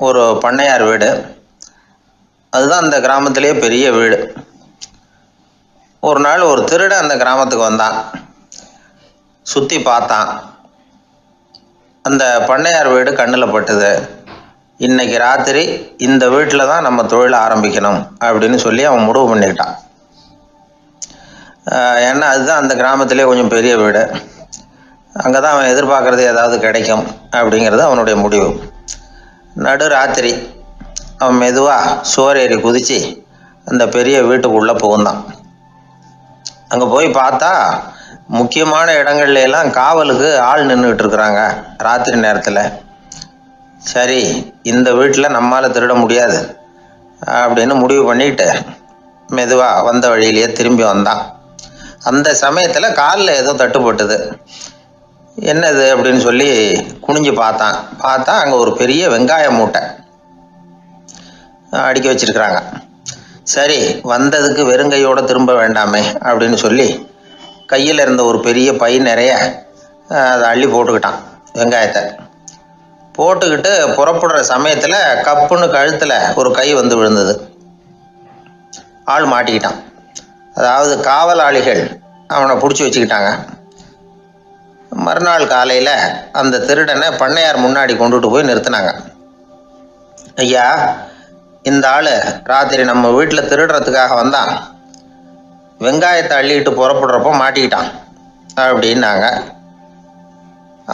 ஒரு பண்ணையார் வீடு. அதுதான் அந்த கிராமத்திலேயே பெரிய வீடு. ஒரு நாள் ஒரு திருடன் அந்த கிராமத்துக்கு வந்தான். சுற்றி பார்த்தான். அந்த பண்ணையார் வீடு கண்ணில் பட்டுது. இன்னைக்கு ராத்திரி இந்த வீட்டில் தான் நம்ம தொழில் ஆரம்பிக்கணும் அப்படின்னு சொல்லி அவன் முடிவு பண்ணிக்கிட்டான். ஏன்னா அதுதான் அந்த கிராமத்திலே கொஞ்சம் பெரிய வீடு. அங்கே தான் அவன் எதிர்பார்க்குறது ஏதாவது கிடைக்கும் அப்படிங்கிறது அவனுடைய முடிவு. நடு ராத்திரி அவன் மெதுவாக சுவர் ஏறி குதித்து அந்த பெரிய வீட்டுக்குள்ளே புகுந்தான். அங்கே போய் பார்த்தா முக்கியமான இடங்கள்ல எல்லாம் காவலுக்கு ஆள் நின்றுக்கிட்டு இருக்கிறாங்க ராத்திரி நேரத்தில். சரி இந்த வீட்டில் நம்மால் திருட முடியாது அப்படின்னு முடிவு பண்ணிட்டு மெதுவாக வந்த வழியிலேயே திரும்பி வந்தான். அந்த சமயத்தில் காலில் ஏதோ தட்டுப்பட்டது. என்னது அப்படின்னு சொல்லி குனிஞ்சு பார்த்தான். பார்த்தா அங்கே ஒரு பெரிய வெங்காய மூட்டை அடுக்கி வச்சிருக்கிறாங்க. சரி வந்ததுக்கு வெறுங்கையோட திரும்ப வேண்டாமே அப்படின்னு சொல்லி கையில் இருந்த ஒரு பெரிய பை நிறைய அதை அள்ளி போட்டுக்கிட்டான் வெங்காயத்தை. போட்டுக்கிட்டு புறப்படுற சமயத்தில் கப்புன்னு கழுத்தில் ஒரு கை வந்து விழுந்தது. ஆள் மாட்டிக்கிட்டான். அதாவது காவலாளிகள் அவனை பிடிச்சி வச்சுக்கிட்டாங்க. மறுநாள் காலையில் அந்த திருடனை பண்ணையார் முன்னாடி கொண்டுட்டு போய் நிறுத்தினாங்க. ஐயா இந்த ஆள் ராத்திரி நம்ம வீட்டில் திருடுறதுக்காக வந்தான். வெங்காயத்தை அள்ளிட்டு புறப்படுறப்போ மாட்டிக்கிட்டான் அப்படின்னாங்க.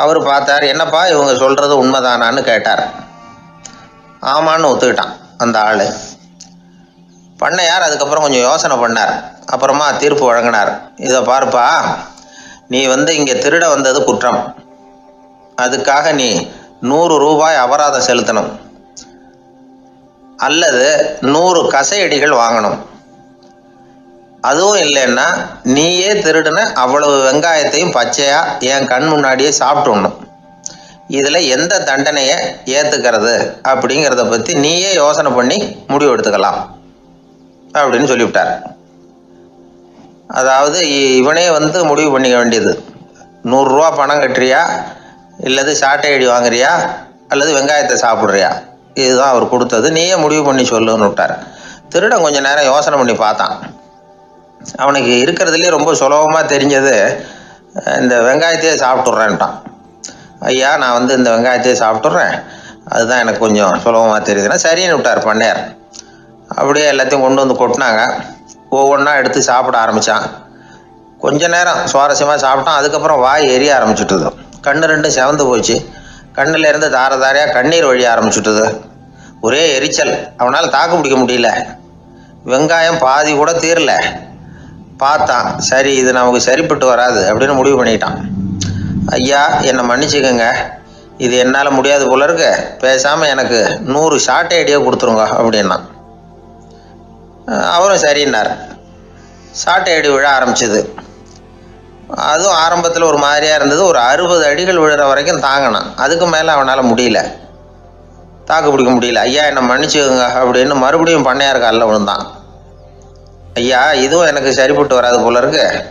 அவர் பார்த்தார் என்னப்பா இவங்க சொல்கிறது உண்மைதானான்னு கேட்டார். ஆமான்னு ஒத்துக்கிட்டான் அந்த ஆள். பண்ணையார் அதுக்கப்புறம் கொஞ்சம் யோசனை பண்ணார். அப்புறமா தீர்ப்பு வழங்கினார். இதை பாருப்பா நீ வந்து இங்கே திருட வந்தது குற்றம். அதுக்காக நீ நூறு ரூபாய் அபராதம் செலுத்தணும். அல்லது நூறு கசையடிகள் வாங்கணும். அதுவும் இல்லைன்னா நீயே திருடின அவ்வளவு வெங்காயத்தையும் பச்சையா என் கண் முன்னாடியே சாப்பிட்டுடணும். இதில் எந்த தண்டனையை ஏற்றுக்கிறது அப்படிங்கிறத பற்றி நீயே யோசனை பண்ணி முடிவு எடுத்துக்கலாம். அப்படின்னு சொல்லிவிட்டார். அதாவது இ- இவனே வந்து முடிவு பண்ணிக்க வேண்டியது. நூறுரூவா பணம் கட்டுறியா? இல்லது சாட்டை அடி வாங்குறியா? அல்லது வெங்காயத்தை சாப்பிட்றியா? இதுதான் அவர் கொடுத்தது. நீயே முடிவு பண்ணி சொல்லுன்னு விட்டார். திருடன் கொஞ்சம் நேரம் யோசனை பண்ணி பார்த்தான். அவனுக்கு இருக்கிறதுலே ரொம்ப சுலபமாக தெரிஞ்சது இந்த வெங்காயத்தையே சாப்பிட்டுட்றேன்ட்டான் ஐயா நான் வந்து இந்த வெங்காயத்தையே சாப்பிட்டுட்றேன் அதுதான் எனக்கு கொஞ்சம் சுலபமாக தெரியுதுன்னா சரின்னு விட்டார் பண்ணையார். அப்படியே எல்லாத்தையும் கொண்டு வந்து கொட்டினாங்க. ஒவ்வொன்றா எடுத்து சாப்பிட ஆரம்பித்தான் கொஞ்ச நேரம் சுவாரஸ்யமாக சாப்பிட்டான். அதுக்கப்புறம் வாய் எரிய ஆரம்பிச்சுட்டுது. கண்ணு ரெண்டும் செவந்து போச்சு. கண்ணில் இருந்து தார தாரையாக கண்ணீர் வழிய ஆரம்பிச்சுட்டுது. ஒரே எரிச்சல். அவனால் தாக்கு பிடிக்க முடியல. வெங்காயம் பாதி கூட தீரல. பார்த்தான். சரி இது நமக்கு சரிப்பட்டு வராது அப்படின்னு முடிவு பண்ணிட்டான். ஐயா என்னை மன்னிச்சுக்கோங்க. இது என்னால் முடியாது போல இருக்கு. பேசாமல் எனக்கு நூறு ஷார்ட் ஐடியா கொடுத்துருங்க அப்படின்னா அவரும் சரின்னார். சாட்டை அடி விழ ஆரம்பிச்சது. அதுவும் ஆரம்பத்தில் ஒரு மாதிரியாக இருந்தது. ஒரு அறுபது அடிகள் விழுற வரைக்கும் தாங்கினான். அதுக்கு மேலே அவனால் முடியல. தாக்கு பிடிக்க முடியல. ஐயா என்னை மன்னிச்சுக்கோங்க அப்படின்னு மறுபடியும் பண்ணையார் காலில் விழுந்தான். ஐயா இதுவும் எனக்கு சரிப்பட்டு வராது போல இருக்கு.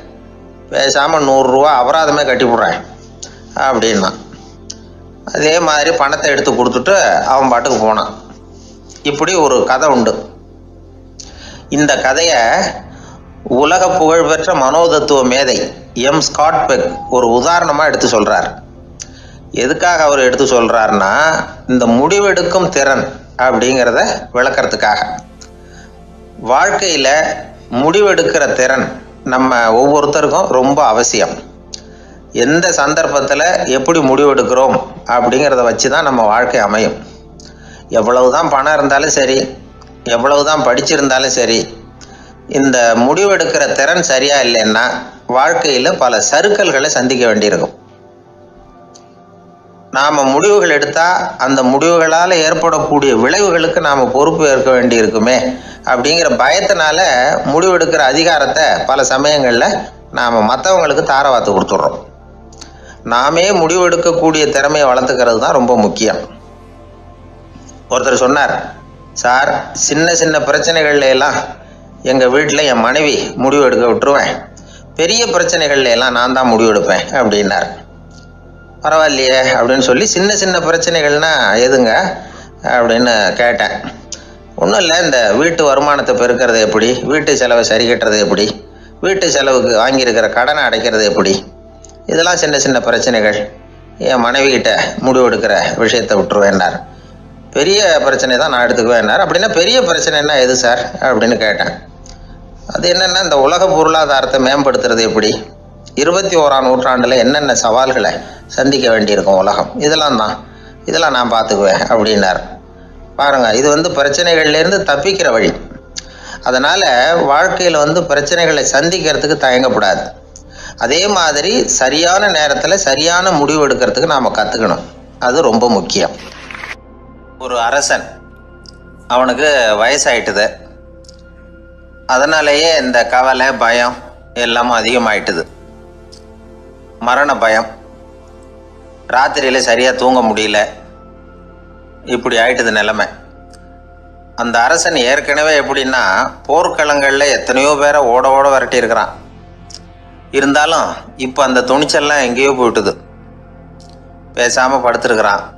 பேசாமல் நூறுரூவா அபராதமே கட்டிவிட்றேன் அப்படின்னா. அதே மாதிரி பணத்தை எடுத்து கொடுத்துட்டு அவன் பாட்டுக்கு போனான். இப்படி ஒரு கதை உண்டு. இந்த கதையை உலக புகழ்பெற்ற மனோதத்துவ மேதை எம். ஸ்காட் பெக் ஒரு உதாரணமாக எடுத்து சொல்கிறார் எதுக்காக அவர் எடுத்து சொல்கிறாருன்னா இந்த முடிவெடுக்கும் திறன் அப்படிங்கிறத விளக்கிறதுக்காக. வாழ்க்கையில் முடிவெடுக்கிற திறன் நம்ம ஒவ்வொருத்தருக்கும் ரொம்ப அவசியம். எந்த சந்தர்ப்பத்தில் எப்படி முடிவெடுக்கிறோம் அப்படிங்கிறத வச்சு தான் நம்ம வாழ்க்கை அமையும். எவ்வளவு தான் பணம் இருந்தாலும் சரி எவ்வளவு தான் படிச்சிருந்தாலும் சரி இந்த முடிவெடுக்கிற திறன் சரியா இல்லைன்னா வாழ்க்கையில் பல சறுக்கல்களை சந்திக்க வேண்டியிருக்கும். நாம் முடிவுகள் எடுத்தால் அந்த முடிவுகளால் ஏற்படக்கூடிய விளைவுகளுக்கு நாம் பொறுப்பு ஏற்க வேண்டியிருக்குமே அப்படிங்கிற பயத்தினால முடிவெடுக்கிற அதிகாரத்தை பல சமயங்களில் நாம் மற்றவங்களுக்கு தாரவாத்து கொடுத்துட்றோம். நாமே முடிவெடுக்கக்கூடிய திறமையை வளர்த்துக்கிறது தான் ரொம்ப முக்கியம். ஒருத்தர் சொன்னார் சார் சின்ன சின்ன பிரச்சனைகள்ல எல்லாம் எங்கள் வீட்டில் என் மனைவி முடிவு எடுக்க விட்டுருவேன். பெரிய பிரச்சனைகள்ல எல்லாம் நான் தான் முடிவு எடுப்பேன் அப்படின்னார். பரவாயில்லையே அப்படின்னு சொல்லி சின்ன சின்ன பிரச்சனைகள்னா எதுங்க அப்படின்னு கேட்டேன். ஒன்றும் இல்லை இந்த வீட்டு வருமானத்தை பெருக்கிறது எப்படி வீட்டு செலவை சரி கட்டுறது எப்படி வீட்டு செலவுக்கு வாங்கியிருக்கிற கடனை அடைக்கிறது எப்படி இதெல்லாம் சின்ன சின்ன பிரச்சனைகள். என் மனைவி கிட்ட முடிவெடுக்கிற விஷயத்தை விட்டுருவேன்னார். பெரிய பிரச்சனை தான் நான் எடுத்துக்குவேன்னார் அப்படின்னா பெரிய பிரச்சனைன்னா எது சார்? அப்படின்னு கேட்டேன். அது என்னென்னா இந்த உலக பொருளாதாரத்தை மேம்படுத்துறது எப்படி? இருபத்தி ஓராம் நூற்றாண்டில் என்னென்ன சவால்களை சந்திக்க வேண்டியிருக்கும் உலகம்? இதெல்லாம் தான். இதெல்லாம் நான் பார்த்துக்குவேன் அப்படின்னார். பாருங்கள் இது வந்து பிரச்சனைகள்லேருந்து தப்பிக்கிற வழி. அதனால் வாழ்க்கையில் வந்து பிரச்சனைகளை சந்திக்கிறதுக்கு தயங்கக்கூடாது அதே மாதிரி சரியான நேரத்தில் சரியான முடிவு எடுக்கிறதுக்கு நாம் கற்றுக்கணும் அது ரொம்ப முக்கியம். ஒரு அரசன். அவனுக்கு வயசாயிட்டுது. அதனாலேயே இந்த கவலை பயம் எல்லாம் அதிகமாயிட்டுது. மரண பயம். ராத்திரியில் சரியாக தூங்க முடியல. இப்படி ஆயிட்டுது நிலமை. அந்த அரசன் ஏற்கனவே எப்படின்னா போர்க்களங்களில் எத்தனையோ பேரை ஓட ஓட விரட்டியிருக்கிறான். இருந்தாலும் இப்போ அந்த துணிச்சல்லாம் எங்கேயோ போயிட்டுது. பேசாமல் படுத்துருக்குறான்.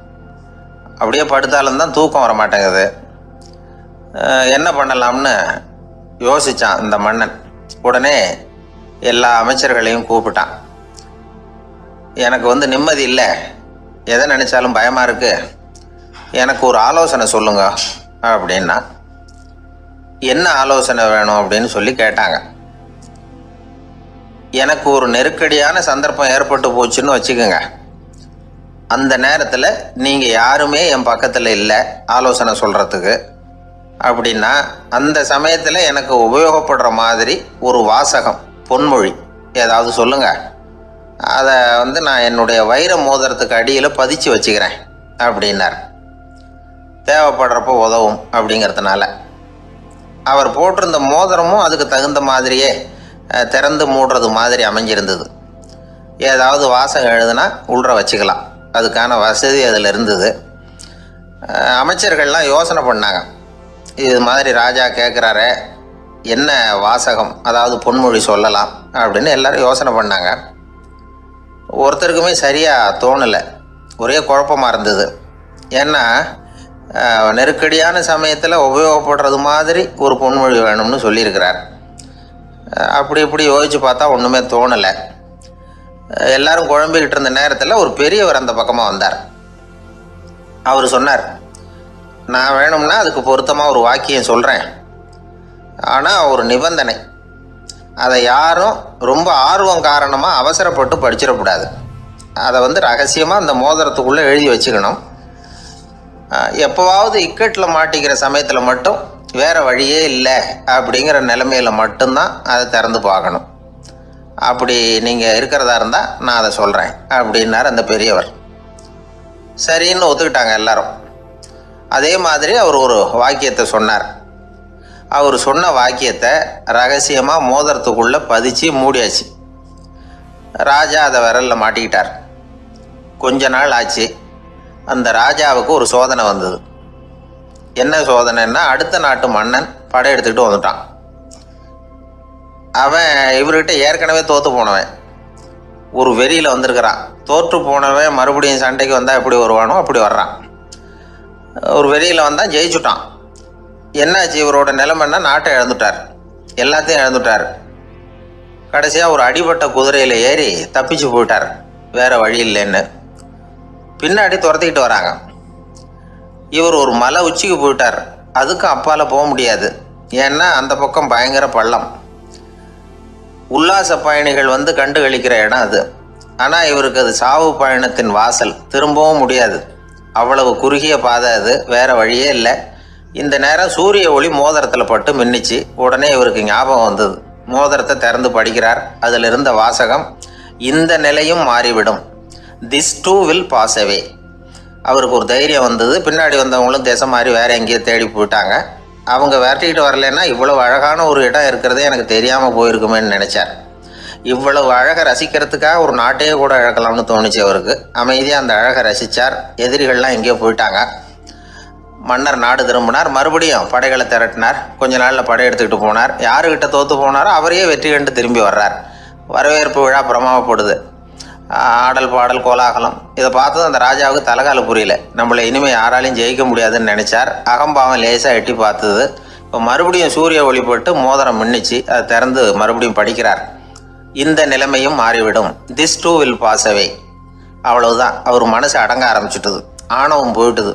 அப்படியே படுத்தாலும் தான் தூக்கம் வர மாட்டேங்குது என்ன பண்ணலாம்னு யோசித்தான் இந்த மன்னன். உடனே எல்லா அமைச்சர்களையும் கூப்பிட்டான். எனக்கு வந்து நிம்மதி இல்லை. எதை நினச்சாலும் பயமாக இருக்குது எனக்கு ஒரு ஆலோசனை சொல்லுங்க அப்படின்னா என்ன ஆலோசனை வேணும் அப்படின்னு சொல்லி கேட்டாங்க. எனக்கு ஒரு நெருக்கடியான சந்தர்ப்பம் ஏற்பட்டு போச்சுன்னு வச்சுக்கோங்க. அந்த நேரத்தில் நீங்கள் யாருமே என் பக்கத்தில் இல்லை ஆலோசனை சொல்கிறதுக்கு அப்படின்னா அந்த சமயத்தில் எனக்கு உபயோகப்படுற மாதிரி ஒரு வாசகம் பொன்மொழி ஏதாவது சொல்லுங்கள் அதை வந்து நான் என்னுடைய வைர மோதிரத்துக்கு அடியில் பதிச்சு வச்சுக்கிறேன் அப்படின்னார். தேவைப்படுறப்போ உதவும் அப்படிங்கிறதுனால. அவர் போட்டிருந்த மோதிரமும் அதுக்கு தகுந்த மாதிரியே திறந்து மூடுறது மாதிரி அமைஞ்சிருந்தது. ஏதாவது வாசகம் எழுதுனா உள்ற வச்சுக்கலாம். அதுக்கான வசதி அதில் இருந்தது. அமைச்சர்கள்லாம் யோசனை பண்ணாங்க. இது மாதிரி ராஜா கேட்குறாரே என்ன வாசகம்? அதாவது பொன்மொழி சொல்லலாம் அப்படின்னு எல்லாரும் யோசனை பண்ணாங்க. ஒருத்தருக்குமே சரியாக தோணலை. ஒரே குழப்பமாக இருந்தது. ஏன்னா நெருக்கடியான சமயத்தில் உபயோகப்படுறது மாதிரி ஒரு பொன்மொழி வேணும்னு சொல்லியிருக்கிறார். அப்படி இப்படி யோசித்து பார்த்தா ஒன்றுமே தோணலை. எல்லாரும் குழம்பிக்கிட்டு இருந்த நேரத்தில் ஒரு பெரியவர் அந்த பக்கமாக வந்தார். அவர் சொன்னார் நான் வேணும்னா அதுக்கு பொருத்தமாக ஒரு வாக்கியம் சொல்கிறேன் ஆனால் ஒரு நிபந்தனை. அதை யாரும் ரொம்ப ஆர்வம் காரணமாக அவசரப்பட்டு படிச்சிடக்கூடாது. அதை வந்து ரகசியமாக அந்த மோதிரத்துக்குள்ளே எழுதி வச்சுக்கணும். எப்போவாவது இக்கட்டில் மாட்டிக்கிற சமயத்தில் மட்டும் வேறு வழியே இல்லை அப்படிங்கிற நிலைமையில் மட்டும்தான் அதை திறந்து பார்க்கணும். அப்படி நீங்கள் இருக்கிறதா இருந்தால் நான் அதை சொல்கிறேன் அப்படின்னார் அந்த பெரியவர். சரின்னு ஒத்துக்கிட்டாங்க எல்லாரும். அதே மாதிரி அவர் ஒரு வாக்கியத்தை சொன்னார். அவர் சொன்ன வாக்கியத்தை ரகசியமாக மோதிரத்துக்குள்ளே பதிச்சு மூடியாச்சு. ராஜா அதை விரலில் மாட்டிக்கிட்டார். கொஞ்ச நாள் ஆச்சு. அந்த ராஜாவுக்கு ஒரு சோதனை வந்தது. என்ன சோதனைன்னா அடுத்த நாட்டு மன்னன் படையெடுத்துக்கிட்டு வந்துட்டான். அவன் இவர்கிட்ட ஏற்கனவே தோற்று போனவன். ஒரு வெறியில் வந்திருக்கிறான். தோற்று போனவன் மறுபடியும் சண்டைக்கு வந்தால் எப்படி வருவானோ அப்படி வர்றான். ஒரு வெறியில் வந்தால் ஜெயிச்சுட்டான். என்னாச்சு இவரோட நிலைமைன்னா நாட்டை இழந்துட்டார். எல்லாத்தையும் இழந்துட்டார். கடைசியாக ஒரு அடிபட்ட குதிரையில் ஏறி தப்பிச்சு போயிட்டார். வேறு வழி இல்லைன்னு. பின்னாடி துரத்திக்கிட்டு வராங்க. இவர் ஒரு மலை உச்சிக்கு போயிட்டார். அதுக்கும் அப்பால் போக முடியாது. ஏன்னா அந்த பக்கம் பயங்கர பள்ளம். உல்லாச பயணிகள் வந்து கண்டுகளிக்கிற இடம் அது. ஆனால் இவருக்கு அது சாவு பயணத்தின் வாசல். திரும்பவும் முடியாது. அவ்வளவு குறுகிய பாதை அது. வேற வழியே இல்லை. இந்த நேரம் சூரிய ஒளி மோதிரத்தில் பட்டு மின்னிச்சு உடனே இவருக்கு ஞாபகம் வந்தது. மோதிரத்தை திறந்து படிக்கிறார். அதில் இருந்த வாசகம் இந்த நிலையும் மாறிவிடும். This too will pass away. அவருக்கு ஒரு தைரியம் வந்தது. பின்னாடி வந்தவங்களும் திசை மாதிரி வேற எங்கேயோ தேடி போயிட்டாங்க. அவங்க விரட்டிக்கிட்டு வரலைன்னா இவ்வளவு அழகான ஒரு இடம் இருக்கிறதே எனக்கு தெரியாமல் போயிருக்குமேன்னு நினச்சார். இவ்வளவு அழகை ரசிக்கிறதுக்காக ஒரு நாட்டையே கூட இழக்கலாம்னு தோணுச்சு அவருக்கு. அமைதியாக அந்த அழகை ரசித்தார் எதிரிகள்லாம் எங்கேயோ போயிட்டாங்க. மன்னர் நாடு திரும்பினார். மறுபடியும் படைகளை திரட்டினார். கொஞ்ச நாளில் படை எடுத்துக்கிட்டு போனார். யாருக்கிட்ட தோற்று போனாரோ அவரையே வெற்றி கண்டு திரும்பி வர்றார். வரவேற்பு விழா பிரமாவப்படுது. ஆடல் பாடல் கோலாகலம். இதை பார்த்ததும் அந்த ராஜாவுக்கு தலைகால புரியல. நம்மளை இனிமேல் யாராலையும் ஜெயிக்க முடியாதுன்னு நினைச்சார். அகம்பாவம் லேசாக எட்டி பார்த்தது. இப்போ மறுபடியும் சூரிய ஒளிப்பட்டு மோதிரம் மின்னிச்சு அதை திறந்து மறுபடியும் படிக்கிறார். இந்த நிலைமையும் மாறிவிடும். This too will pass away அவ்வளவுதான். அவர் மனசு அடங்க ஆரம்பிச்சுட்டுது. ஆணவம் போயிட்டுது.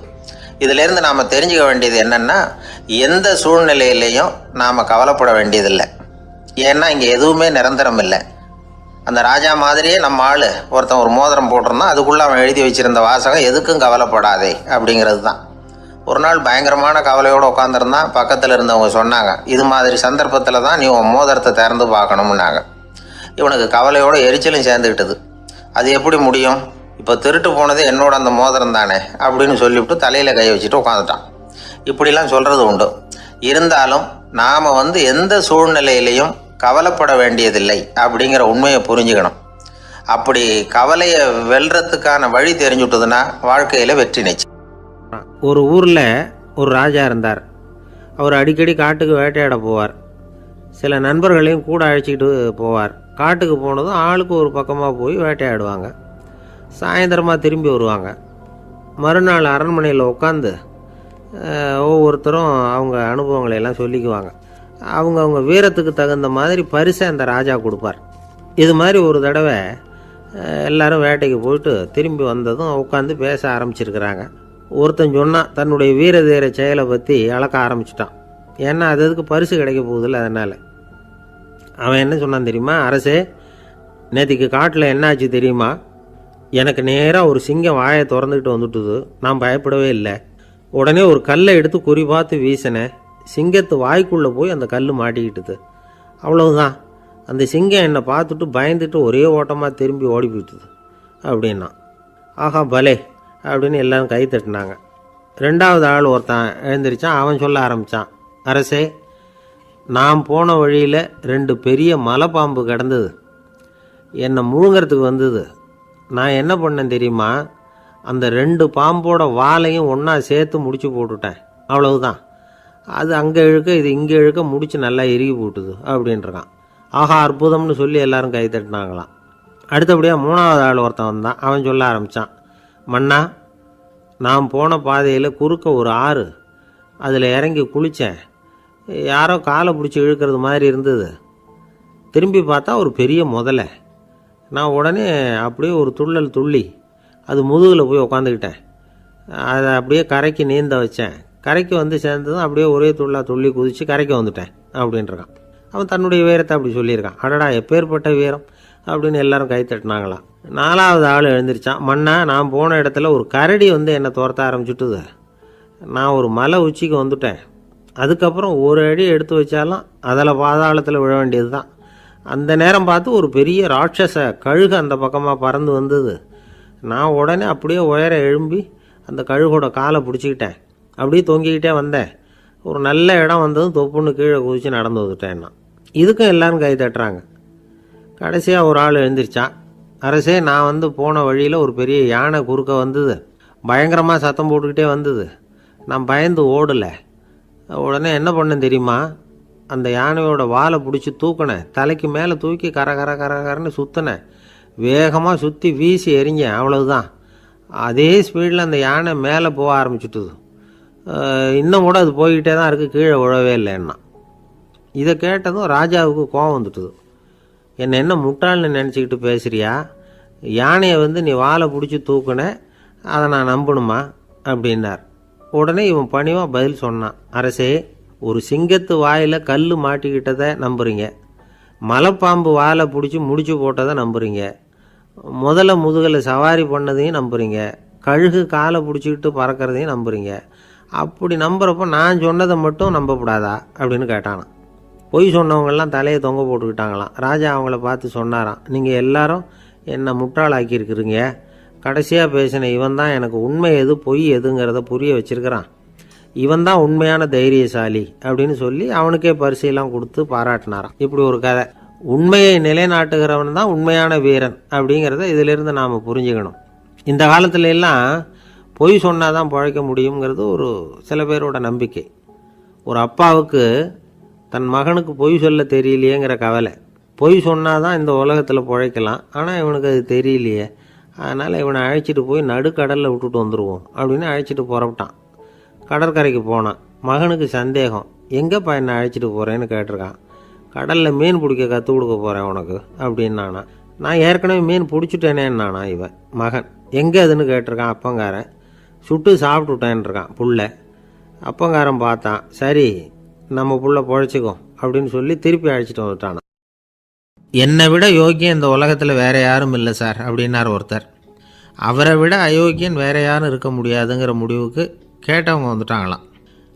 இதிலேருந்து நாம் தெரிஞ்சுக்க வேண்டியது என்னென்னா எந்த சூழ்நிலையிலையும் நாம் கவலைப்பட வேண்டியதில்லை. ஏன்னா இங்கே எதுவுமே நிரந்தரம் இல்லை. அந்த ராஜா மாதிரியே நம்ம ஆள். ஒருத்தன் ஒரு மோதிரம் போட்டிருந்தான் அதுக்குள்ளே அவன் எழுதி வச்சுருந்த வாசகம் எதுக்கும் கவலைப்படாதே அப்படிங்கிறது தான். ஒரு நாள் பயங்கரமான கவலையோடு உட்காந்துருந்தான் பக்கத்தில் இருந்தவங்க சொன்னாங்க இது மாதிரி சந்தர்ப்பத்தில் தான் நீ உன் மோதிரத்தை திறந்து பார்க்கணும்னாங்க. இவனுக்கு கவலையோடு எரிச்சலும் சேர்ந்துக்கிட்டது அது எப்படி முடியும்? இப்போ திருட்டு போனது என்னோட அந்த மோதிரம் தானே அப்படின்னு சொல்லிவிட்டு தலையில் கை வச்சுட்டு உட்காந்துட்டான் இப்படிலாம் சொல்கிறது உண்டு. இருந்தாலும் நாம் வந்து எந்த சூழ்நிலையிலையும் கவலைப்பட வேண்டியதில்லை அப்படிங்கிற உண்மையை புரிஞ்சுக்கணும். அப்படி கவலையை வெல்றதுக்கான வழி தெரிஞ்சுட்டதுன்னா வாழ்க்கையில் வெற்றி நிச்சயம். ஒரு ஊரில் ஒரு ராஜா இருந்தார். அவர் அடிக்கடி காட்டுக்கு வேட்டையாட போவார். சில நண்பர்களையும் கூட அழைச்சிக்கிட்டு போவார். காட்டுக்கு போனதும் ஆளுக்கு ஒரு பக்கமாக போய் வேட்டையாடுவாங்க. சாயந்தரமாக திரும்பி வருவாங்க. மறுநாள் அரண்மனையில் உட்காந்து ஒவ்வொருத்தரும் அவங்க அனுபவங்களை எல்லாம் சொல்லிக்குவாங்க. அவங்கவுங்க வீரத்துக்கு தகுந்த மாதிரி பரிசை அந்த ராஜா கொடுப்பார். இது மாதிரி ஒரு தடவை எல்லாரும் வேட்டைக்கு போயிட்டு திரும்பி வந்ததும் உட்காந்து பேச ஆரம்பிச்சிருக்கிறாங்க. ஒருத்தன் சொன்னான் தன்னுடைய வீர தீர செயலை பற்றி அளக்க ஆரம்பிச்சிட்டான். ஏன்னா அது அதுக்கு பரிசு கிடைக்க போகுதில்ல அதனால். அவன் என்ன சொன்னான் தெரியுமா? அரசே நேற்றுக்கு காட்டில் என்னாச்சு தெரியுமா? எனக்கு நேராக ஒரு சிங்கம் வாயை திறந்துக்கிட்டு வந்துட்டுது. நான் பயப்படவே இல்லை. உடனே ஒரு கல்லை எடுத்து குறி பார்த்து வீசினேன். சிங்கத்து வாய்க்குள்ளே போய் அந்த கல் மாட்டிக்கிட்டுது. அவ்வளவுதான். அந்த சிங்கம் என்னை பார்த்துட்டு பயந்துட்டு ஒரே ஓட்டமாக திரும்பி ஓடி போயிட்டுது. அப்படின்னா ஆஹா பலே அப்படின்னு எல்லாரும் கை தட்டினாங்க. ரெண்டாவது ஆள் ஒருத்தன் எழுந்திரிச்சான். அவன் சொல்ல ஆரம்பித்தான் அரசே நான் போன வழியில் ரெண்டு பெரிய மலைப்பாம்பு கிடந்தது. என்னை முழுங்கிறதுக்கு வந்தது. நான் என்ன பண்ணேன் தெரியுமா? அந்த ரெண்டு பாம்போட வாலையும் ஒன்றா சேர்த்து முடிச்சு போட்டுட்டேன். அவ்வளவுதான். அது அங்கே இழுக்க இது இங்கே இழுக்க முடிச்சு நல்லா எருகி போட்டுது அப்படின்றான் ஆஹா அற்புதம்னு சொல்லி எல்லாரும் கை தட்டினாங்களாம். அடுத்தபடியாக மூணாவது ஆள் ஒருத்தன் வந்தான். அவன் சொல்ல ஆரம்பித்தான் மன்னா நான் போன பாதையில் குறுக்க ஒரு ஆறு அதில் இறங்கி குளித்தேன் யாரோ காலை பிடிச்சி இழுக்கிறது மாதிரி இருந்தது. திரும்பி பார்த்தா ஒரு பெரிய முதலை. நான் உடனே அப்படியே ஒரு துள்ளல் துள்ளி அது முதுகில் போய் உக்காந்துக்கிட்டேன். அதை அப்படியே கரைக்கு நீந்த வச்சேன். கரைக்கு வந்து சேர்ந்ததும் அப்படியே ஒரே துள்ளாக துள்ளி குதித்து கரைக்கு வந்துட்டேன் அப்படின்றான். அவன் தன்னுடைய வீரத்தை அப்படி சொல்லியிருக்கான். அடடா எப்பேற்பட்ட வீரம் அப்படின்னு எல்லாரும் கை தட்டினாங்களாம் நாலாவது ஆள் எழுந்திரிச்சான். மண்ணா நான் போன இடத்துல ஒரு கரடி வந்து என்னை துரத்த ஆரம்பிச்சுட்டுது. நான் ஒரு மலை உச்சிக்கு வந்துட்டேன். அதுக்கப்புறம் ஒரு அடி எடுத்து வச்சாலும் அதில் பாதாளத்தில் விழ வேண்டியது தான் அந்த நேரம் பார்த்து ஒரு பெரிய ராட்சச கழுகு அந்த பக்கமாக பறந்து வந்தது. நான் உடனே அப்படியே உயர எழும்பி அந்த கழுகோட காலை பிடிச்சிக்கிட்டேன். அப்படியே தொங்கிக்கிட்டே வந்தேன். ஒரு நல்ல இடம் வந்ததும் தொப்புன்னு கீழே குதித்து நடந்து வந்துட்டேன் நான். இதுக்கும் எல்லாரும் கை தட்டுறாங்க. கடைசியாக ஒரு ஆள் எழுந்திரிச்சான் அரசே நான் வந்து போன வழியில் ஒரு பெரிய யானை குறுக்க வந்தது. பயங்கரமாக சத்தம் போட்டுக்கிட்டே வந்தது. நான் பயந்து ஓடலை. உடனே என்ன பண்ணேன் தெரியுமா? அந்த யானையோட வாலை பிடிச்சி தூக்கினேன். தலைக்கு மேலே தூக்கி கர கர கர கரன்னு சுற்றினேன் வேகமாக சுற்றி வீசி எறிஞ்சேன். அவ்வளவுதான். அதே ஸ்பீடில் அந்த யானை மேலே போக ஆரம்பிச்சுட்டுது. இன்னும் கூட அது போய்கிட்டே தான் இருக்குது கீழே விழவே இல்லைன்னா. இதை கேட்டதும் ராஜாவுக்கு கோவம் வந்துட்டுது. என்னை என்ன முட்டாள்னு நினச்சிக்கிட்டு பேசுகிறியா யானையை வந்து நீ வாலை பிடிச்சி தூக்குன அதை நான் நம்பணுமா? அப்படின்னார். உடனே இவன் பணிவாக பதில் சொன்னான். அரசே ஒரு சிங்கத்து வாயில் கல் மாட்டிக்கிட்டதை நம்புறீங்க. மலைப்பாம்பு வாலை பிடிச்சி முடிச்சு போட்டதை நம்புறீங்க. முதல்ல முதுகலை சவாரி பண்ணதையும் நம்புறீங்க. கழுகு காலை பிடிச்சிக்கிட்டு பறக்கிறதையும் நம்புறீங்க. அப்படி நம்புறப்போ நான் சொன்னதை மட்டும் நம்பக்கூடாதா? அப்படின்னு கேட்டானான் பொய் சொன்னவங்கெல்லாம் தலையை தொங்க போட்டுக்கிட்டாங்களாம். ராஜா அவங்கள பார்த்து சொன்னாராம். நீங்கள் எல்லாரும் என்னை முட்டாளாக்கியிருக்கிறீங்க. கடைசியாக பேசின இவன் தான் எனக்கு உண்மை எது பொய் எதுங்கிறத புரிய வச்சிருக்கிறான். இவன் தான் உண்மையான தைரியசாலி அப்படின்னு சொல்லி அவனுக்கே பரிசையெல்லாம் கொடுத்து பாராட்டினாராம். இப்படி ஒரு கதை. உண்மையை நிலைநாட்டுகிறவன் தான் உண்மையான வீரன் அப்படிங்கிறத இதிலிருந்து நாம் புரிஞ்சுக்கணும். இந்த காலத்துல எல்லாம் பொய் சொன்னால் தான் பழைக்க முடியுங்கிறது ஒரு சில பேரோட நம்பிக்கை. ஒரு அப்பாவுக்கு தன் மகனுக்கு பொய் சொல்ல தெரியலையேங்கிற கவலை. பொய் சொன்னால் தான் இந்த உலகத்தில் பிழைக்கலாம். ஆனால் இவனுக்கு அது தெரியலையே. அதனால் இவனை அழைச்சிட்டு போய் நடுக்கடலில் விட்டுட்டு வந்துடுவோம் அப்படின்னு அழைச்சிட்டு புறப்பட்டான். கடற்கரைக்கு போனான். மகனுக்கு சந்தேகம். எங்கேப்பா என்னை அழைச்சிட்டு போகிறேன்னு கேட்டிருக்கான். கடலில் மீன் பிடிக்க கற்றுக் கொடுக்க போகிறேன் உனக்கு? அப்படின்னானா. நான் ஏற்கனவே மீன் பிடிச்சிட்டேனேன்னானா இவன் மகன். எங்கே அதுன்னு கேட்டிருக்கான் அப்பங்காரன். சுட்டு சாப்பிட்டுட்டேன்ருக்கான் புள்ள. அப்பங்காரன் பார்த்தான் சரி நம்ம புள்ள பொழைச்சிக்கோ அப்படின்னு சொல்லி திருப்பி அழைச்சிட்டு வந்துட்டான். என்னை விட யோக்கியம் இந்த உலகத்தில் வேற யாரும் இல்லை சார் அப்படின்னார் ஒருத்தர். அவரை விட அயோக்கியன் வேற யாரும் இருக்க முடியாதுங்கிற முடிவுக்கு கேட்டவங்க வந்துட்டாங்களாம்.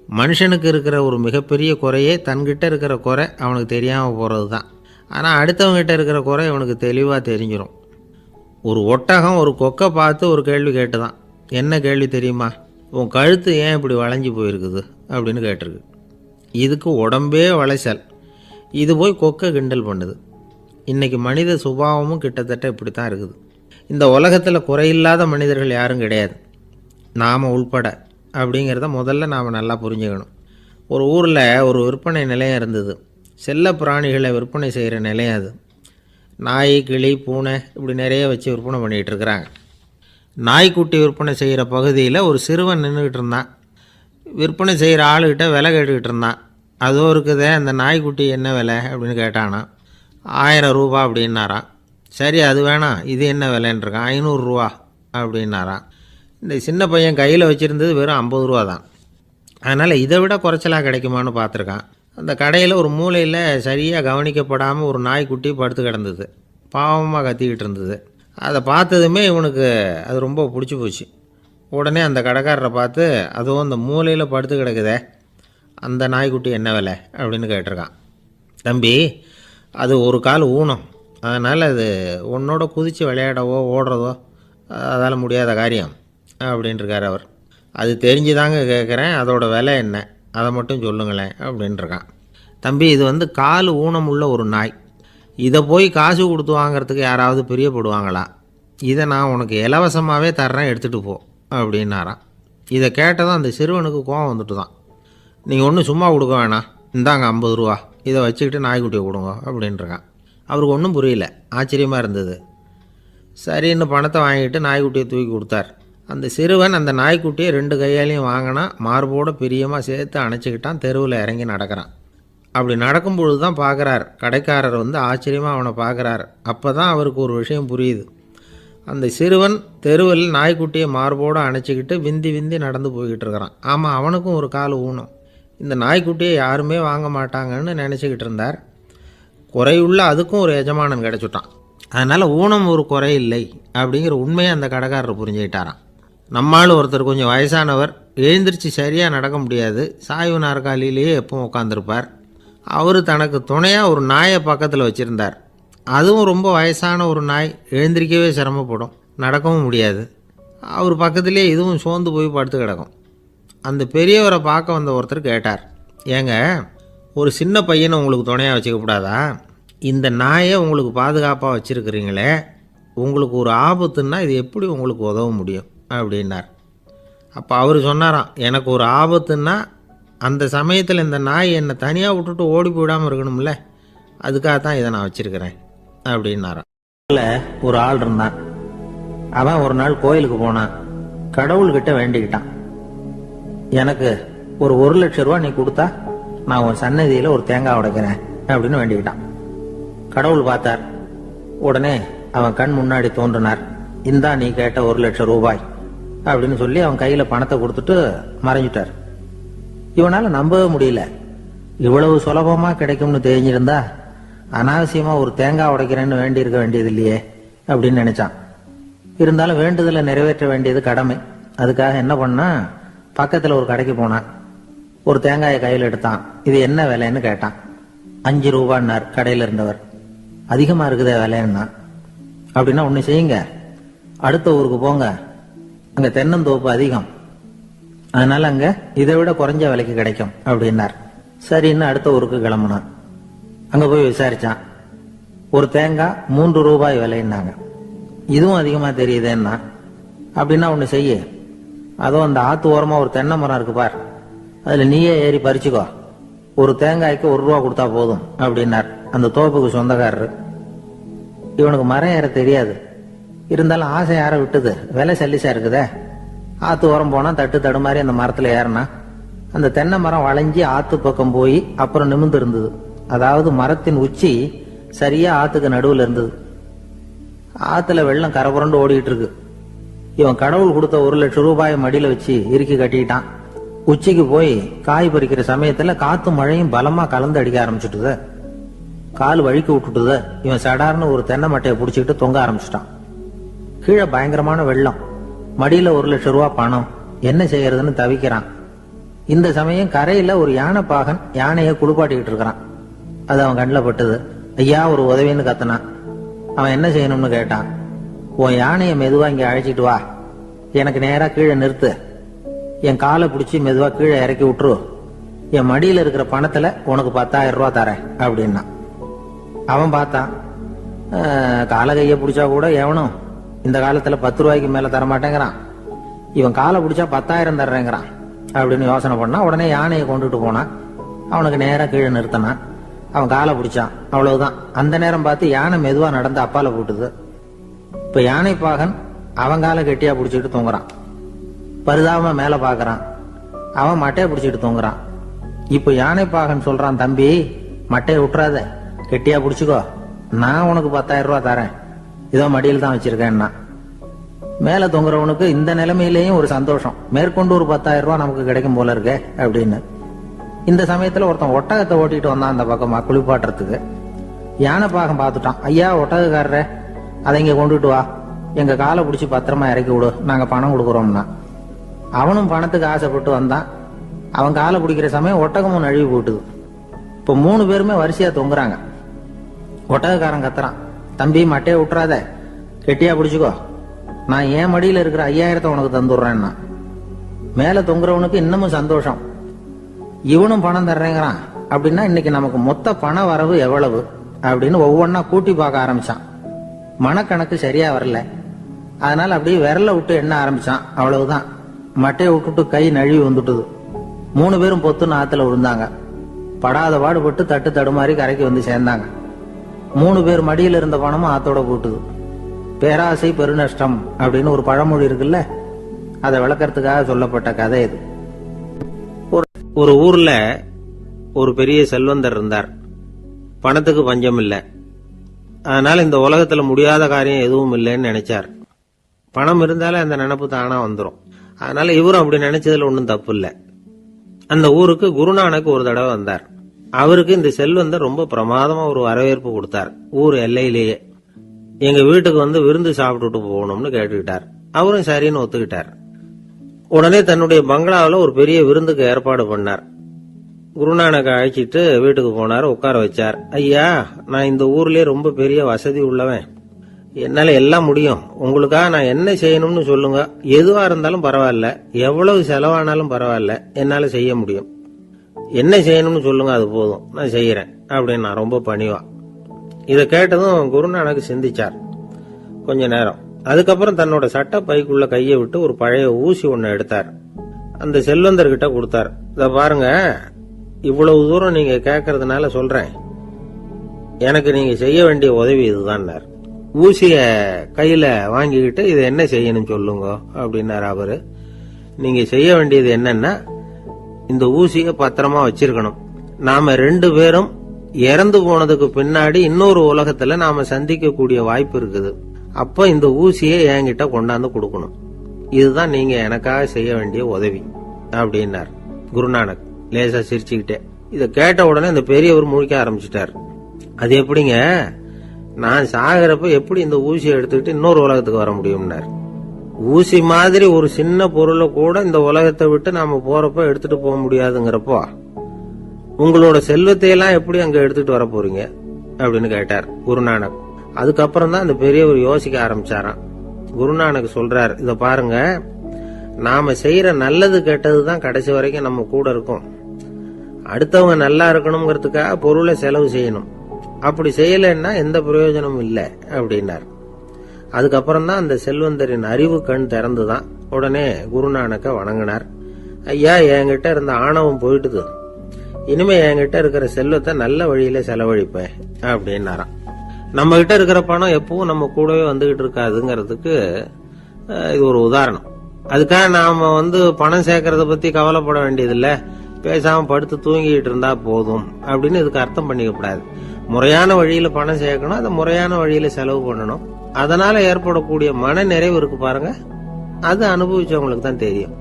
மனுஷனுக்கு இருக்கிற ஒரு மிகப்பெரிய குறையே தன்கிட்ட இருக்கிற குறை அவனுக்கு தெரியாமல் போகிறது தான் ஆனால் அடுத்தவங்ககிட்ட இருக்கிற குறை இவனுக்கு தெளிவாக தெரிஞ்சிடும் ஒரு ஒட்டகம் ஒரு கொக்கை பார்த்து ஒரு கேள்வி கேட்டு தான் என்ன கேள்வி தெரியுமா? உன் கழுத்து ஏன் இப்படி வளைஞ்சு போயிருக்குது? அப்படின்னு கேட்டிருக்கு. இதுக்கு உடம்பே வளைச்சல். இது போய் கொக்கை கிண்டல் பண்ணுது. இன்றைக்கி மனித சுபாவமும் கிட்டத்தட்ட இப்படி தான் இருக்குது. இந்த உலகத்தில் குறையில்லாத மனிதர்கள் யாரும் கிடையாது. நாம் உள்பட. அப்படிங்கிறத முதல்ல நாம் நல்லா புரிஞ்சுக்கணும். ஒரு ஊரில் ஒரு விற்பனை நிலையம் இருந்தது. செல்ல பிராணிகளை விற்பனை செய்கிற நிலையம் அது. நாய் கிளி பூனை இப்படி நிறைய வச்சு விற்பனை பண்ணிகிட்டு இருக்கிறாங்க. நாய்க்குட்டி விற்பனை செய்கிற பகுதியில் ஒரு சிறுவன் நின்றுக்கிட்டு இருந்தான். விற்பனை செய்கிற ஆளுகிட்ட விலை கேட்டுக்கிட்டு இருந்தான். அதோ இருக்குதே அந்த நாய்க்குட்டி என்ன விலை அப்படின்னு கேட்டானா. ஆயிரம் ரூபா அப்படின்னாராம். சரி அது வேணாம் இது என்ன விலைன்றிருக்கான். ஐநூறுரூவா அப்படின்னாராம். இந்த சின்ன பையன் கையில் வச்சுருந்தது வெறும் ஐம்பது ரூபா தான். அதனால் இதை விட குறைச்சலாக கிடைக்குமான்னு பார்த்துருக்கான். அந்த கடையில் ஒரு மூலையில் சரியாக கவனிக்கப்படாமல் ஒரு நாய்க்குட்டி படுத்து கிடந்தது. பாவமாக கத்திக்கிட்டு இருந்தது. அதை பார்த்ததுமே இவனுக்கு அது ரொம்ப பிடிச்சி போச்சு. உடனே அந்த கடைக்காரரை பார்த்து அதுவும் அந்த மூலையில் படுத்து கிடக்குதே. அந்த நாய்க்குட்டி என்ன விலை? அப்படின்னு கேட்டிருக்கான். தம்பி அது ஒரு கால் ஊனம். அதனால் அது உன்னோட குதித்து விளையாடவோ ஓடுறதோ அதால் முடியாத காரியம் அப்படின்ட்டுருக்கார் அவர். அது தெரிஞ்சு தாங்க கேட்குறேன் அதோடய விலை என்ன? அதை மட்டும் சொல்லுங்களேன் அப்படின்ட்டுருக்கான் தம்பி இது வந்து கால் ஊனம் உள்ள ஒரு நாய். இதை போய் காசு கொடுத்து வாங்கிறதுக்கு யாராவது பிரியப்படுவாங்களா? இதை நான் உனக்கு இலவசமாகவே தர்றேன் எடுத்துகிட்டு போ அப்படின்னாராம். இதை கேட்டதும் அந்த சிறுவனுக்கு கோவம் வந்துட்டு தான் நீங்கள் ஒன்றும் சும்மா கொடுக்க வேணாம். இந்தாங்க ஐம்பது ரூபா. இதை வச்சுக்கிட்டு நாய்க்குட்டியை கொடுங்க அப்படின்றான் அவருக்கு ஒன்றும் புரியல. ஆச்சரியமாக இருந்தது. சரின்னு பணத்தை வாங்கிட்டு நாய்க்குட்டியை தூக்கி கொடுத்தார். அந்த சிறுவன் அந்த நாய்க்குட்டியை ரெண்டு கையாலையும் வாங்கினா மார்போட பிரியமாக சேர்த்து அணைச்சிக்கிட்டான். தெருவில் இறங்கி நடக்கிறான். அப்படி நடக்கும்பொழுது தான் பார்க்குறார் கடைக்காரர் வந்து ஆச்சரியமாக அவனை பார்க்குறார் அப்போ தான் அவருக்கு ஒரு விஷயம் புரியுது. அந்த சிறுவன் தெருவில் நாய்க்குட்டியை மார்போடு அணைச்சிக்கிட்டு விந்தி விந்தி நடந்து போய்கிட்டு இருக்கிறான். ஆமாம் அவனுக்கும் ஒரு கால் ஊனம் இந்த நாய்க்குட்டியை யாருமே வாங்க மாட்டாங்கன்னு நினச்சிக்கிட்டு இருந்தார். குறையுள்ள அதுக்கும் ஒரு எஜமானன் கிடச்சிட்டான். அதனால் ஊனம் ஒரு குறை இல்லை அப்படிங்கிற உண்மையை அந்த கடைக்காரர் புரிஞ்சுக்கிட்டாராம். நம்மால் ஒருத்தர் கொஞ்சம் வயசானவர் எழுந்திரிச்சு சரியாக நடக்க முடியாது. சாய்வு நாற்காலியிலேயே எப்பவும் உட்காந்துருப்பார் அவர் தனக்கு துணையாக ஒரு நாயை பக்கத்தில் வச்சுருந்தார். அதுவும் ரொம்ப வயசான ஒரு நாய் எழுந்திரிக்கவே சிரமப்படும். நடக்கவும் முடியாது. அவர் பக்கத்துலேயே இதுவும் சோர்ந்து போய் படுத்து கிடக்கும். அந்த பெரியவரை பார்க்க வந்த ஒருத்தர் கேட்டார் ஏங்க ஒரு சின்ன பையனை உங்களுக்கு துணையாக வச்சுக்கப்படாதா? இந்த நாயை உங்களுக்கு பாதுகாப்பாக வச்சுருக்கிறீங்களே உங்களுக்கு ஒரு ஆபத்துன்னா இது எப்படி உங்களுக்கு உதவ முடியும்? அப்படின்னார். அப்போ அவர் சொன்னாராம் எனக்கு ஒரு ஆபத்துன்னா அந்த சமயத்தில் இந்த நாய் என்னை தனியாக விட்டுட்டு ஓடி போயிடாமல் இருக்கணும்ல அதுக்காக தான் இதை நான் வச்சுருக்கிறேன் அப்படின்னாரான் ஒரு ஆள் இருந்தான். அவன் ஒரு நாள் கோயிலுக்கு போனான். கடவுள்கிட்ட வேண்டிக்கிட்டான். எனக்கு ஒரு ஒரு லட்ச ரூபா நீ கொடுத்தா நான் உன் சன்னதியில் ஒரு தேங்காய் உடைக்கிறேன் அப்படின்னு வேண்டிக்கிட்டான். கடவுள் பார்த்தார். உடனே அவன் கண் முன்னாடி தோன்றினார். இந்தா நீ கேட்ட ஒரு லட்சம் ரூபாய் அப்படின்னு சொல்லி அவன் கையில் பணத்தை கொடுத்துட்டு மறைஞ்சிட்டார். இவனால் நம்பவே முடியல. இவ்வளவு சுலபமாக கிடைக்கும்னு தெரிஞ்சிருந்தா அனாவசியமாக ஒரு தேங்காய் உடைக்கிறேன்னு வேண்டி இருக்க வேண்டியது இல்லையே அப்படின்னு நினைச்சான். இருந்தாலும் வேண்டுதலை நிறைவேற்ற வேண்டியது கடமை. அதுக்காக என்ன பண்ணா பக்கத்தில் ஒரு கடைக்கு போனான். ஒரு தேங்காயை கையில் எடுத்தான். இது என்ன விலைன்னு கேட்டான். அஞ்சு ரூபான்னார் கடையில் இருந்தவர். அதிகமாக இருக்குதே விலைன்னா. அப்படின்னா ஒன்று செய்யுங்க. அடுத்த ஊருக்கு போங்க. அங்கே தென்னந்தோப்பு அதிகம். அதனால அங்கே இதை விட குறைஞ்ச விலைக்கு கிடைக்கும் அப்படின்னார். சரின்னு அடுத்த ஊருக்கு கிளம்புனான் அங்கே போய் விசாரிச்சான். ஒரு தேங்காய் மூன்று ரூபாய் விலைன்னாங்க. இதுவும் அதிகமாக தெரியுதேன்னா அப்படின்னா ஒன்று செய்ய. அதோ அந்த ஆத்து ஓரமாக ஒரு தென்னை மரம் இருக்கு பார். அதில் நீயே ஏறி பறிச்சுக்கோ. ஒரு தேங்காய்க்கு ஒரு ரூபா கொடுத்தா போதும் அப்படின்னார் அந்த தோப்புக்கு சொந்தக்காரர். இவனுக்கு மரம் ஏற தெரியாது. இருந்தாலும் ஆசை யார விட்டுது? விலை சல்லிசா இருக்குதே. ஆத்து ஓரம் போனா தட்டு தடுமாறி அந்த மரத்துல ஏறினா அந்த தென்னை மரம் வளைஞ்சி ஆத்து பக்கம் போய் அப்புறம் நிமிந்து இருந்தது அதாவது மரத்தின் உச்சி சரியா ஆத்துக்கு நடுவில் இருந்தது. ஆத்துல வெள்ளம் கரபுரண்டு ஓடிட்டு இருக்கு இவன் கடவுள் கொடுத்த ஒரு லட்சம் ரூபாயை மடியில வச்சு இறுக்கி கட்டிட்டான் உச்சிக்கு போய் காய் பறிக்கிற சமயத்துல காற்று மழையும் பலமா கலந்து அடிக்க ஆரம்பிச்சுட்டுது. கால் வழுக்கி விட்டுட்டுது. இவன் சடார்னு ஒரு தென்னை மட்டையை பிடிச்சிக்கிட்டு தொங்க ஆரம்பிச்சிட்டான். கீழே பயங்கரமான வெள்ளம். மடியில ஒரு லட்சம் ரூபா பணம். என்ன செய்யறதுன்னு தவிக்கிறான். இந்த சமயம் கரையில ஒரு யானை பாகன் யானையை குளிப்பாட்டிக்கிட்டு இருக்கிறான். அது அவன் கண்ணில் பட்டது. ஐயா ஒரு உதவின்னு கத்தனான். அவன் என்ன செய்யணும்னு கேட்டான். உன் யானையை மெதுவா இங்க அழைச்சிட்டு வா. எனக்கு நேரா கீழே நிறுத்து. என் காலை பிடிச்சி மெதுவா கீழே இறக்கி விட்டுரு. என் மடியில இருக்கிற பணத்துல உனக்கு பத்தாயிரம் ரூபா தரேன் அப்படின்னா அவன் பார்த்தான். காலை கையை பிடிச்சா கூட எவனும் இந்த காலத்துல பத்து ரூபாய்க்கு மேல தரமாட்டேங்கிறான். இவன் காலை பிடிச்சா பத்தாயிரம் தர்றேங்கிறான். அப்படின்னு யோசனை பண்ணா உடனே யானையை கொண்டுட்டு போனான் அவனுக்கு நேராக கீழே நிறுத்தினான் அவன் காலை பிடிச்சான். அவ்வளவுதான். அந்த நேரம் பார்த்து யானை மெதுவா நடந்து அப்பால போட்டுது. இப்ப யானை பாகன் அவன் காலை கெட்டியா பிடிச்சிட்டு தூங்குறான். பரிதாபமா மேல பாக்குறான். அவன் மட்டையை பிடிச்சிட்டு தூங்குறான். இப்ப யானை பாகன் சொல்றான் தம்பி மட்டையை விட்டுறாத கெட்டியா பிடிச்சிக்கோ. நான் உனக்கு பத்தாயிரம் ரூபா தரேன். இதோ மடியில் தான் வச்சிருக்கேன்னா. மேல தொங்குறவனுக்கு இந்த நிலைமையிலேயும் ஒரு சந்தோஷம். மேற்கொண்டு ஒரு பத்தாயிரம் ரூபாய் நமக்கு கிடைக்கும் போல இருக்கே அப்படின்னு. இந்த சமயத்துல ஒருத்தன் ஒட்டகத்தை ஓட்டிட்டு வந்தான் அந்த பக்கமா குளிப்பாட்டுறதுக்கு. யானை பாகம் பார்த்துட்டான். ஐயா ஒட்டகக்காரரே அதை இங்க கொண்டுட்டு வா. எங்க காலை பிடிச்சி பத்திரமா இறக்கி விடு. நாங்க பணம் கொடுக்குறோம்னா. அவனும் பணத்துக்கு ஆசைப்பட்டு வந்தான். அவன் காலை பிடிக்கிற சமயம் ஒட்டகமும் நழுவி போட்டுது இப்போ மூணு பேருமே வரிசையா தொங்குறாங்க. ஒட்டகக்காரன் கத்துறான். தம்பி மட்டையை விட்டுறாத. கெட்டியா பிடிச்சிக்கோ. நான் என் மடியில் இருக்கிற ஐயாயிரத்தை உனக்கு தந்துடுறேன்னா. மேலே தொங்குறவனுக்கு இன்னமும் சந்தோஷம். இவனும் பணம் தர்றேங்கிறான். அப்படின்னா இன்னைக்கு நமக்கு மொத்த பண வரவு எவ்வளவு? அப்படின்னு ஒவ்வொன்றா கூட்டி பார்க்க ஆரம்பிச்சான். மனக்கணக்கு சரியா வரல. அதனால அப்படியே விரல விட்டு எண்ண ஆரம்பிச்சான். அவ்வளவுதான். மட்டையை விட்டுட்டு கை நழுவி வந்துட்டுது. மூணு பேரும் பொத்துன்னு ஆத்துல விழுந்தாங்க. படாத பாடுபட்டு தட்டு தடுமாறி கரைக்கு வந்து சேர்ந்தாங்க. மூணு பேர் மடியில் இருந்த பணமும் ஆத்தோட போட்டுது. பேராசை பெருநஷ்டம் அப்படின்னு ஒரு பழமொழி இருக்குல்ல? அதை விளக்கறதுக்காக சொல்லப்பட்ட கதை இது. ஒரு ஊர்ல ஒரு பெரிய செல்வந்தர் இருந்தார். பணத்துக்கு பஞ்சம் இல்லை. அதனால இந்த உலகத்துல முடியாத காரியம் எதுவும் இல்லைன்னு நினைச்சார். பணம் இருந்தாலே அந்த நினப்பு தானா வந்துடும் அதனால இவரும் அப்படி நினைச்சதுல ஒன்றும் தப்பு இல்லை. அந்த ஊருக்கு குருநானக் ஒரு தடவை வந்தார். அவருக்கு இந்த செல்வந்தர் ரொம்ப பிரமாதமா ஒரு வரவேற்பு கொடுத்தார். ஊர் எல்லையிலேயே. எங்க வீட்டுக்கு வந்து விருந்து சாப்பிட்டுட்டு போகணும்னு கேட்டுக்கிட்டார். அவரும் சரின்னு ஒத்துக்கிட்டார். உடனே தன்னுடைய பங்களாவில் ஒரு பெரிய விருந்துக்கு ஏற்பாடு பண்ணார். குருநானக்கை அழைச்சிட்டு வீட்டுக்கு போனார் உட்கார வச்சார். ஐயா நான் இந்த ஊர்லயே ரொம்ப பெரிய வசதி உள்ளவன். என்னால் எல்லாம் முடியும். உங்களுக்காக நான் என்ன செய்யணும்னு சொல்லுங்க. எதுவாக இருந்தாலும் பரவாயில்ல. எவ்வளவு செலவானாலும் பரவாயில்ல. என்னால் செய்ய முடியும். என்ன செய்யணும்னு சொல்லுங்க அது போதும். நான் செய்கிறேன் அப்படின்னு நான் ரொம்ப பணிவா. இதை கேட்டதும் குருநானக்கு சிந்திச்சார். கொஞ்ச நேரம். அதுக்கப்புறம் தன்னோட சட்ட பைக்குள்ள கையை விட்டு ஒரு பழைய ஊசி ஒன்று எடுத்தார். அந்த செல்வந்தர்கிட்ட கொடுத்தார். இதை பாருங்க இவ்வளவு தூரம் நீங்க கேட்கறதுனால சொல்றேன். எனக்கு நீங்க செய்ய வேண்டிய உதவி இதுதான்னார். ஊசிய கையில வாங்கிக்கிட்டு இதை என்ன செய்யணும் சொல்லுங்க அப்படின்னாரு அவரு. நீங்க செய்ய வேண்டியது என்னன்னா இந்த ஊசிய பத்திரமா வச்சிருக்கணும். நாம ரெண்டு பேரும் இறந்து போனதுக்கு பின்னாடி இன்னொரு உலகத்துல நாம சந்திக்கக்கூடிய வாய்ப்பு இருக்குது. அப்ப இந்த ஊசியை என்கிட்ட கொண்டாந்து கொடுக்கணும். இதுதான் நீங்க எனக்காக செய்ய வேண்டிய உதவி அப்படின்னார். குருநானக் லேசா சிரிச்சுக்கிட்டே. இதை கேட்ட உடனே இந்த பெரியவர் முழிக்க ஆரம்பிச்சிட்டார். அது எப்படிங்க? நான் சாகிறப்ப எப்படி இந்த ஊசியை எடுத்துக்கிட்டு இன்னொரு உலகத்துக்கு வர முடியும்னார். ஊசி மாதிரி ஒரு சின்ன பொருளை கூட இந்த உலகத்தை விட்டு நாம போறப்ப எடுத்துட்டு போக முடியாதுங்கிறப்போ உங்களோட செல்வத்தை எல்லாம் எப்படி அங்க எடுத்துட்டு வர போறீங்க? அப்படின்னு கேட்டார் குருநானக். அதுக்கப்புறம் தான் அந்த பெரியவர் யோசிக்க ஆரம்பிச்சாராம். குருநானக் சொல்றார் இத பாருங்க நாம செய்யற நல்லது கெட்டது தான் கடைசி வரைக்கும் நம்ம கூட இருக்கும். அடுத்தவங்க நல்லா இருக்கணுங்கிறதுக்காக பொருளை செலவு செய்யணும். அப்படி செய்யலைன்னா எந்த பிரயோஜனமும் இல்லை அப்படின்னார். அதுக்கப்புறம் தான் அந்த செல்வந்தரின் அறிவு கண் திறந்துதான். உடனே குருநானக்கை வணங்கினார். ஐயா என்கிட்ட இருந்த ஆணவம் போயிட்டுது. இனிமே என்கிட்ட இருக்கிற செல்வத்தை நல்ல வழியில செலவழிப்பேன் அப்படின்னாராம். நம்ம கிட்ட இருக்கிற பணம் எப்பவும் நம்ம கூடவே வந்துகிட்டு இருக்காதுங்கிறதுக்கு இது ஒரு உதாரணம். அதுக்காக நாம வந்து பணம் சேர்க்கறத பத்தி கவலைப்பட வேண்டியதில்லை. பேசாம படுத்து தூங்கிட்டு இருந்தா போதும் அப்படின்னு இதுக்கு அர்த்தம் பண்ணிக்க கூடாது. முறையான வழியில பணம் சேர்க்கணும். அதை முறையான வழியில செலவு பண்ணணும். அதனால ஏற்படக்கூடிய மன நிறைவு இருக்கு பாருங்க. அது அனுபவிச்சவங்களுக்கு தான் தெரியும்.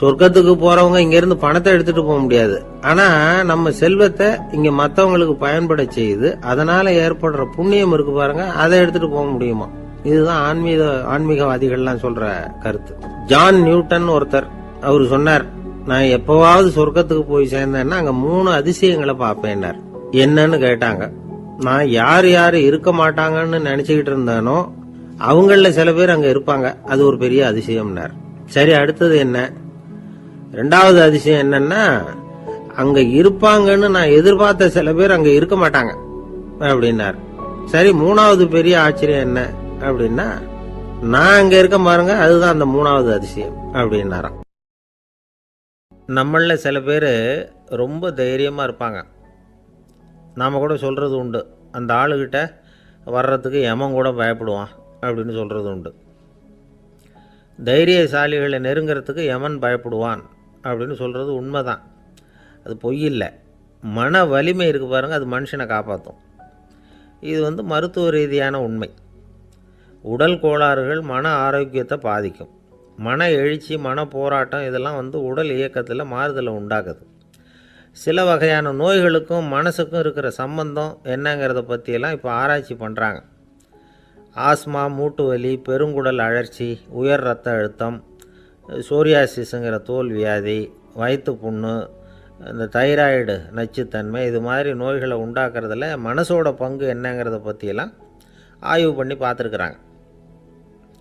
சொர்க்கத்துக்கு போறவங்க இங்க இருந்து பணத்தை எடுத்துட்டு போக முடியாது. ஆனா நம்ம செல்வத்தை இங்க மத்தவங்களுக்கு பயன்பட செய்து அதனால ஏற்படுற புண்ணியம் இருக்கு பாருங்க. அதை எடுத்துட்டு போக முடியுமா? இதுதான் ஆன்மீக ஆன்மீகவாதிகள்லாம் சொல்ற கருத்து. ஜான் நியூட்டன் ஒருத்தர் அவர் சொன்னார் நான் எப்பவாவது சொர்க்கத்துக்கு போய் சேர்ந்தேன்னா அங்க மூணு அதிசயங்களை பார்ப்பேன்னார். என்னன்னு கேட்டாங்க. நான் யார் யார் இருக்க மாட்டாங்கன்னு நினைச்சுக்கிட்டு இருந்தானோ அவங்களில் சில பேர் அங்கே இருப்பாங்க. அது ஒரு பெரிய அதிசயம்னார். சரி அடுத்தது என்ன? ரெண்டாவது அதிசயம் என்னன்னா அங்கே இருப்பாங்கன்னு நான் எதிர்பார்த்த சில பேர் அங்கே இருக்க மாட்டாங்க அப்படின்னார். சரி மூணாவது பெரிய ஆச்சரியம் என்ன அப்படின்னா நான் அங்கே இருக்க பாருங்க அதுதான் அந்த மூணாவது அதிசயம் அப்படின்னாராம். நம்மளில் சில பேர் ரொம்ப தைரியமாக இருப்பாங்க. நாம் கூட சொல்கிறது உண்டு. அந்த ஆளுகிட்ட வர்றதுக்கு எமன் கூட பயப்படுவான் அப்படின்னு சொல்கிறது உண்டு. தைரியசாலிகளை நெருங்கிறதுக்கு யமன் பயப்படுவான் அப்படின்னு சொல்கிறது உண்மை தான் அது பொய் இல்லை. மன வலிமை இருக்கு பாருங்கள் அது மனுஷனை காப்பாற்றும் இது வந்து மருத்துவ ரீதியான உண்மை. உடல் கோளாறுகள் மன ஆரோக்கியத்தை பாதிக்கும். மன எழுச்சி மன போராட்டம் இதெல்லாம் வந்து உடல் இயக்கத்தில் மாறுதலை உண்டாக்குது. சில வகையான நோய்களுக்கும் மனசுக்கும் இருக்கிற சம்பந்தம் என்னங்கிறத பற்றியெல்லாம் இப்போ ஆராய்ச்சி பண்ணுறாங்க ஆஸ்மா மூட்டு வலி பெருங்குடல் அழற்சி உயர் ரத்த அழுத்தம் சோரியாசிஸுங்கிற தோல் வியாதி வயிற்று புண்ணு இந்த தைராய்டு நச்சுத்தன்மை இது மாதிரி நோய்களை உண்டாக்குறதுல மனசோட பங்கு என்னங்கிறத பற்றியெல்லாம் ஆய்வு பண்ணி பார்த்துருக்குறாங்க.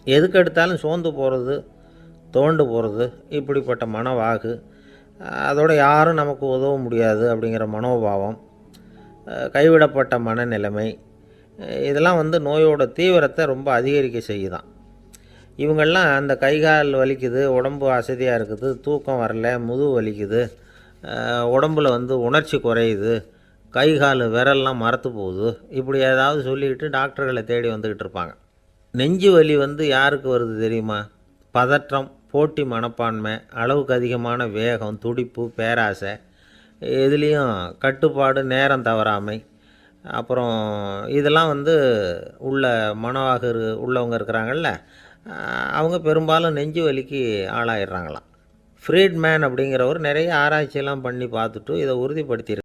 எதுக்கு எடுத்தாலும் சோர்ந்து போகிறது தோண்டு போகிறது இப்படிப்பட்ட மனவாகு அதோட யாரும் நமக்கு உதவ முடியாது அப்படிங்கிற மனோபாவம் கைவிடப்பட்ட மனநிலைமை இதெல்லாம் வந்து நோயோட தீவிரத்தை ரொம்ப அதிகரிக்க செய்யுதான். இவங்கெல்லாம் அந்த கை கால் வலிக்குது உடம்பு அசதியாக இருக்குது தூக்கம் வரல முதுகு வலிக்குது உடம்பில் வந்து உணர்ச்சி குறையுது கை கால் விரல்லாம் மறத்து போகுது இப்படி ஏதாவது சொல்லிக்கிட்டு டாக்டர்களை தேடி வந்துக்கிட்டு இருப்பாங்க. நெஞ்சு வலி வந்து யாருக்கு வருது தெரியுமா? பதற்றம் போட்டி மனப்பான்மை அளவுக்கு அதிகமான வேகம் துடிப்பு பேராசை இதுலேயும் கட்டுப்பாடு நேரம் தவறாமை அப்புறம் இதெல்லாம் வந்து உள்ள மனவாகர் உள்ளவங்க இருக்கிறாங்கல்ல அவங்க பெரும்பாலும் நெஞ்சு வலிக்கு ஆளாயிடுறாங்களாம். ஃப்ரீட்மேன் அப்படிங்கிறவர் நிறைய ஆராய்ச்சியெல்லாம் பண்ணி பார்த்துட்டு இதை உறுதிப்படுத்தியிருக்கு